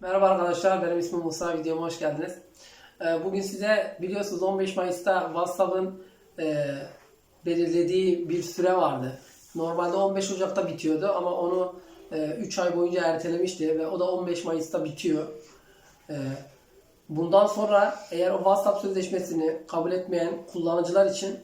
Merhaba arkadaşlar, benim ismim Musa, videoma hoş geldiniz. Ee, Bugün size biliyorsunuz 15 Mayıs'ta WhatsApp'ın e, belirlediği bir süre vardı. Normalde 15 Ocak'ta bitiyordu ama onu 3 ay boyunca ertelemişti ve o da 15 Mayıs'ta bitiyor. Ee, Bundan sonra eğer o WhatsApp sözleşmesini kabul etmeyen kullanıcılar için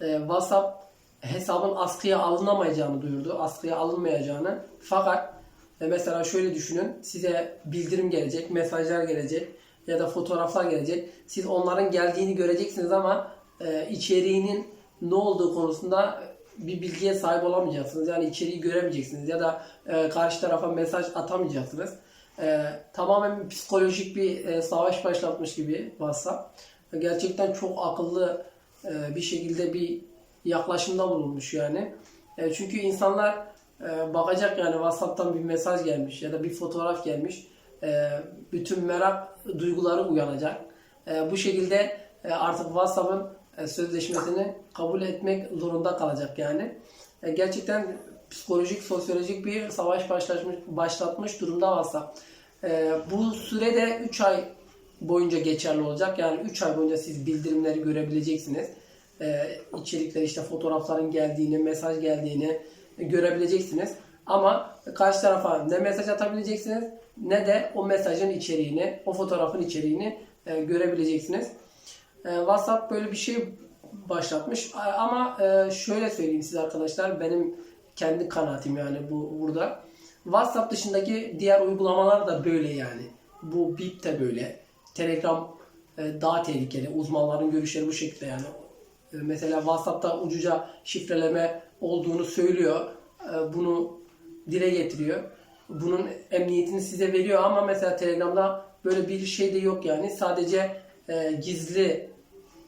e, WhatsApp hesabın askıya alınamayacağını duyurdu. Askıya alınmayacağını. Fakat e, mesela şöyle düşünün. Size bildirim gelecek, mesajlar gelecek ya da fotoğraflar gelecek. Siz onların geldiğini göreceksiniz ama e, içeriğinin ne olduğu konusunda bir bilgiye sahip olamayacaksınız. Yani içeriği göremeyeceksiniz ya da e, karşı tarafa mesaj atamayacaksınız. E, tamamen psikolojik bir e, savaş başlatmış gibi WhatsApp. Gerçekten çok akıllı e, bir şekilde bir yaklaşımda bulunmuş yani. E, çünkü insanlar e, bakacak yani WhatsApp'tan bir mesaj gelmiş ya da bir fotoğraf gelmiş. E, bütün merak duyguları uyanacak. E, bu şekilde e, artık WhatsApp'ın e, sözleşmesini kabul etmek zorunda kalacak yani. E, gerçekten psikolojik, sosyolojik bir savaş başlatmış, başlatmış durumda WhatsApp. E, bu sürede 3 ay boyunca geçerli olacak. Yani 3 ay boyunca siz bildirimleri görebileceksiniz. E, içerikler işte fotoğrafların geldiğini, mesaj geldiğini görebileceksiniz. Ama karşı tarafa ne mesaj atabileceksiniz ne de o mesajın içeriğini, o fotoğrafın içeriğini e, görebileceksiniz. E, WhatsApp böyle bir şey başlatmış. Ama e, şöyle söyleyeyim size arkadaşlar benim kendi kanaatim yani bu burada. WhatsApp dışındaki diğer uygulamalar da böyle yani. Bu Bip de böyle. Telegram e, daha tehlikeli. Uzmanların görüşleri bu şekilde yani. E, Mesela WhatsApp'ta ucuca şifreleme olduğunu söylüyor. E, Bunu dile getiriyor. Bunun emniyetini size veriyor ama mesela Telegram'da böyle bir şey de yok yani. Sadece e, gizli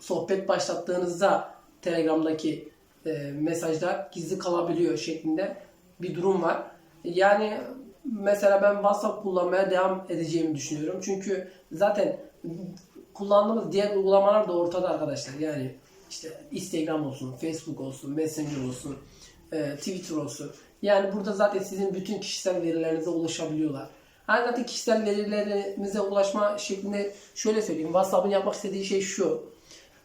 sohbet başlattığınızda Telegram'daki e, mesajlar gizli kalabiliyor şeklinde bir durum var. Yani mesela ben WhatsApp kullanmaya devam edeceğimi düşünüyorum. Çünkü zaten kullandığımız diğer uygulamalar da ortada arkadaşlar. Yani işte Instagram olsun, Facebook olsun, Messenger olsun, e, Twitter olsun. Yani burada zaten sizin bütün kişisel verilerinize ulaşabiliyorlar. Hani zaten kişisel verilerinize ulaşma şeklinde şöyle söyleyeyim. WhatsApp'ın yapmak istediği şey şu.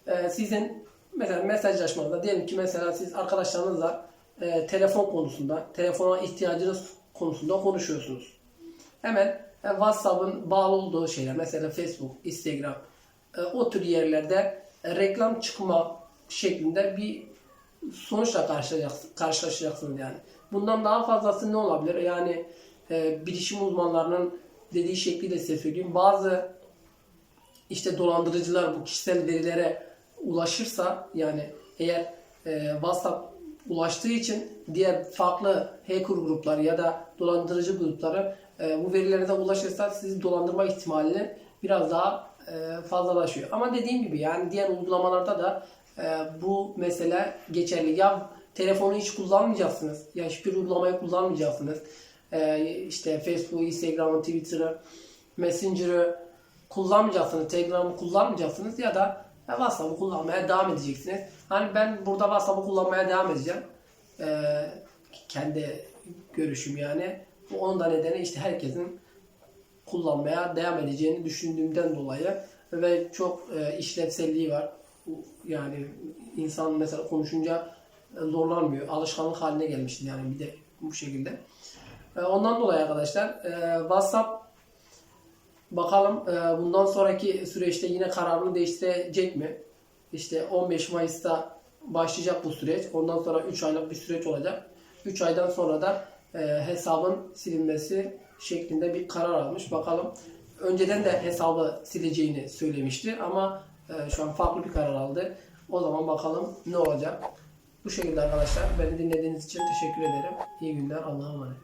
E, sizin mesela mesajlaşmanızda diyelim ki mesela siz arkadaşlarınızla e, telefon konusunda, telefona ihtiyacınız konusunda konuşuyorsunuz. Hemen e, WhatsApp'ın bağlı olduğu şeyler mesela Facebook, Instagram e, o tür yerlerde reklam çıkma şeklinde bir sonuçla karşılaşacaksın, yani. Bundan daha fazlası ne olabilir? Yani e, bilişim uzmanlarının dediği şekliyle size söyleyeyim. Bazı işte dolandırıcılar bu kişisel verilere ulaşırsa yani eğer e, WhatsApp ulaştığı için diğer farklı hacker grupları ya da dolandırıcı grupları e, bu verilerinize ulaşırsa sizi dolandırma ihtimali biraz daha fazlalaşıyor. Ama dediğim gibi yani diğer uygulamalarda da e, bu mesele geçerli. Ya telefonu hiç kullanmayacaksınız. Ya hiçbir uygulamayı kullanmayacaksınız. E, işte Facebook, Instagram, Twitter'ı, Messenger'ı kullanmayacaksınız. Telegram'ı kullanmayacaksınız ya da e, WhatsApp'ı kullanmaya devam edeceksiniz. Hani ben burada WhatsApp'ı kullanmaya devam edeceğim. E, kendi görüşüm yani. Onun da nedeni işte herkesin kullanmaya devam edeceğini düşündüğümden dolayı ve çok e, işlevselliği var. Yani insan mesela konuşunca e, zorlanmıyor. Alışkanlık haline gelmişti yani bir de bu şekilde. E, ondan dolayı arkadaşlar e, WhatsApp bakalım e, bundan sonraki süreçte yine kararını değiştirecek mi? İşte 15 Mayıs'ta başlayacak bu süreç. Ondan sonra 3 aylık bir süreç olacak. 3 aydan sonra da e, hesabın silinmesi şeklinde bir karar almış. Bakalım. Önceden de hesabı sileceğini söylemişti ama e, şu an farklı bir karar aldı. O zaman bakalım ne olacak. Bu şekilde arkadaşlar. Beni dinlediğiniz için teşekkür ederim. İyi günler. Allah'a emanet.